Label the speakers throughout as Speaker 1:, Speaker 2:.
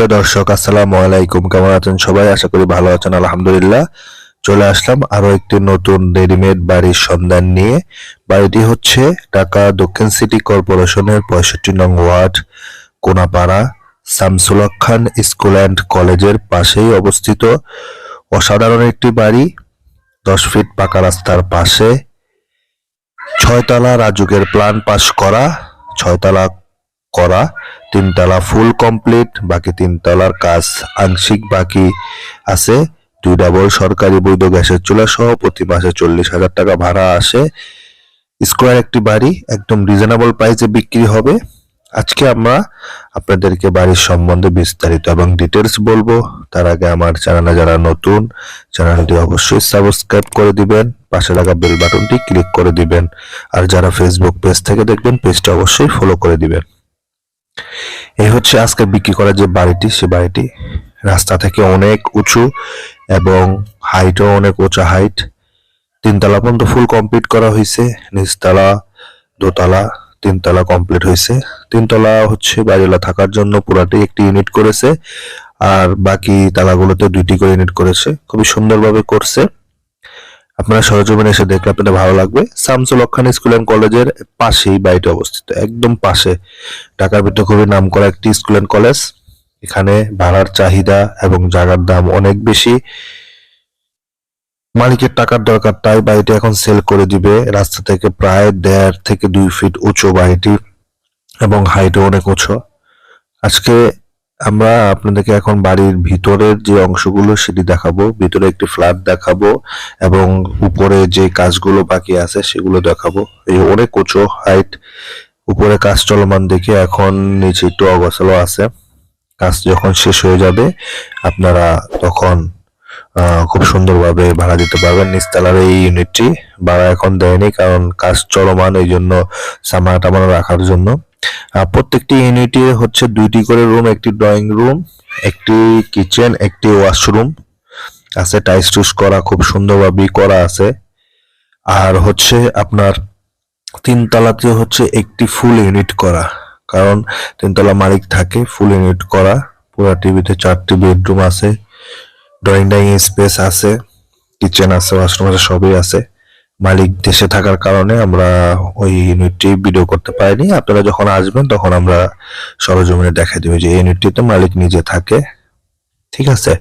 Speaker 1: প্রিয় দর্শক, আসসালামু আলাইকুম। কেমন আছেন সবাই? আশা করি ভালো আছেন, আলহামদুলিল্লাহ। চলে আসলাম আরও একটি নতুন রেডিমেড বাড়ির সন্ধান নিয়ে। বাড়িটি হচ্ছে ঢাকা দক্ষিণ সিটি কর্পোরেশনের পঁয়ষট্টি নং ward, Konapara Shamsul Haque Khan school and কলেজের পাশেই অবস্থিত। অসাধারণ একটি বাড়ি, দশ ফিট পাকা রাস্তার পাশে। ছয়তলা রাজুকের প্লান পাস করা, ছয়তলা করা, তিনতলা ফুল কমপ্লিট বাকি তিনতলার কাজ আংশিক বাকি আছে। দুই ডাবল সরকারি বৈধ গ্যাসের চুলা সহ প্রতি মাসে চল্লিশ হাজার টাকা ভাড়া আসে। স্কোয়ার একটি বাড়ি, একদম রিজনেবল প্রাইসে বিক্রি হবে। আজকে আমরা আপনাদেরকে বাড়ির সম্বন্ধে বিস্তারিত এবং ডিটেলস বলব। তার আগে আমার চ্যানেলে যারা নতুন, চ্যানেলটি অবশ্যই সাবস্ক্রাইব করে দিবেন, পাশে থাকা বেল বাটনটি ক্লিক করে দিবেন। আর যারা ফেসবুক পেজ থেকে দেখবেন পেজটা অবশ্যই ফলো করে দিবেন। এই হচ্ছে আজকে বিক্রি করা যে বাড়িটি, সে বাড়িটি রাস্তা থেকে অনেক উঁচু এবং হাইটও অনেক উঁচা হাইট। তিনতলা পর্যন্ত ফুল কমপ্লিট করা হয়েছে নিচতলা, দোতলা, তিনতলা কমপ্লিট হয়েছে তিনতলা হচ্ছে বাড়িওয়ালা থাকার জন্য পুরাটি একটি ইউনিট করেছে, আর বাকি তালাগুলোতে দুইটি করে ইউনিট করেছে। খুবই সুন্দরভাবে করছে। আপনারা সরজমিনে এসে দেখলে আপনাদের ভালো লাগবে। শামসুল হক খান স্কুল অ্যান্ড কলেজের পাশেই বাড়িটি অবস্থিত। একদম পাশে। ঢাকার ভিতরে খুবই নাম করা একটি স্কুল অ্যান্ড কলেজ। এখানে ভাড়ার চাহিদা এবং জায়গার দাম অনেক বেশি। মালিকের টাকার দরকার, তাই বাড়িটি এখন সেল করে দিবে। রাস্তা থেকে প্রায় দেড় থেকে দুই ফিট উঁচু বাড়িটি এবং হাইটও অনেক উঁচু। আজকে আমরা আপনাদেরকে এখন বাড়ির ভিতরের যে অংশগুলো সেটি দেখাবো। ভিতরে একটি ফ্ল্যাট দেখাবো এবং উপরে যে কাজগুলো বাকি আছে সেগুলো দেখাবো। এই অনেক উঁচু হাইট উপরে কাজ চলমান দেখে এখন নিচে একটু অগোছালো আছে। কাজ যখন শেষ হয়ে যাবে, আপনারা তখন খুব সুন্দরভাবে ভাড়া দিতে পারবেন। নিচতলার এই ইউনিটটি ভাড়া এখন দেয়নি কারণ কাজ চলমান, এই জন্য সামানা টামানো রাখার জন্য। প্রত্যেকটি ইউনিটে হচ্ছে দুইটি করে রুম একটি ড্রয়িং রুম একটি কিচেন একটি ওয়াশরুম আছে টাইস টুস করা, খুব সুন্দরভাবে করা আছে। আর হচ্ছে আপনার তিনতলাতে হচ্ছে একটি ফুল ইউনিট করা, কারণ তিনতলা মালিক থাকে ফুল ইউনিট করা। পুরো টিভিতে চারটি বেডরুম আছে। ড্রয়িং ডাইনিং স্পেস আছে কিচেন আছে ওয়াশরুম আছে, সবই আছে। মালিক দেশে থাকার কারণে আমরা ওই ইউনিটটি ভিডিও করতে পারিনি। আপনারা যখন আসবেন, তখন আমরা সরজমিনে দেখা দেবো যে এই ইউনিটটিতে মালিক নিজে থাকে। ঠিক আছে?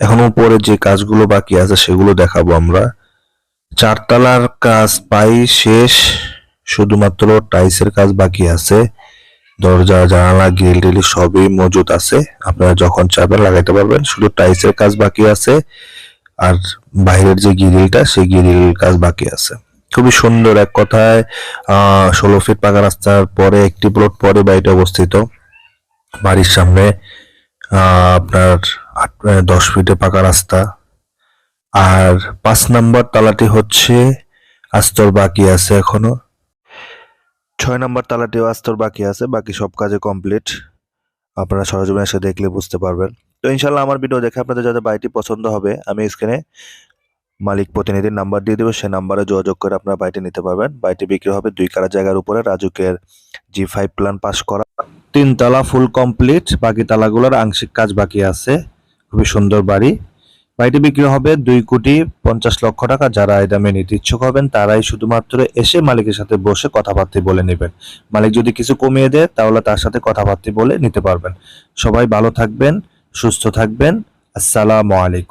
Speaker 1: এখন উপরে যে কাজগুলো বাকি আছে, সেগুলো দেখাবো আমরা। চারতলার কাজ পাই শেষ, শুধুমাত্র টাইসের কাজ বাকি আছে। দরজা, জানালা, গ্রিল, টিল সবই মজুদ আছে। আপনারা যখন চাবেন লাগাইতে পারবেন, শুধু টাইসের কাজ বাকি আছে, আর বাইরের যে গ্রিলটা, সেই গ্রিল কাজ বাকি আছে। খুবই সুন্দর এক কথায় ষোলো ফিট পাকা রাস্তার পরে, একটি প্লট পরে বাড়িটা অবস্থিত। বাড়ির সামনে আপনার আট- দশ ফিটে পাকা রাস্তা। আর পাঁচ নাম্বার তালাটি হচ্ছে, আস্তর বাকি আছে এখনও। ছয় নম্বর তালাটিও আস্তর বাকি আছে, বাকি সব কাজে কমপ্লিট আপনারা সরজমিনে এসে দেখলে বুঝতে পারবেন। তো ইনশাল্লাহ আমার ভিডিও দেখে আপনাদের যাদের বাড়িটি পছন্দ হবে, আমি স্ক্রিনে মালিক প্রতিনিধির নাম্বার দিয়ে দেবো, সেই নাম্বারে যোগাযোগ করে আপনারা বাড়িটি নিতে পারবেন। বাড়িটি বিক্রি হবে দুই কারা জায়গার উপরে, রাজুকের জি ফাইভ প্ল্যান পাস করা। তিন তালা ফুল কমপ্লিট বাকি তালাগুলোর আংশিক কাজ বাকি আছে। খুবই সুন্দর বাড়ি। বাড়িটি বিক্রি হবে দুই কোটি পঞ্চাশ লক্ষ টাকা। যারা এই দামে নিতে ইচ্ছুক হবেন, তারাই শুধুমাত্র এসে মালিকের সাথে বসে কথাবার্তা বলে নেবেন। মালিক যদি কিছু কমিয়ে দেয়, তাহলে তার সাথে কথাবার্তা বলে নিতে পারবেন। সবাই ভালো থাকবেন, সুস্থ থাকবেন। আসসালামু আলাইকুম।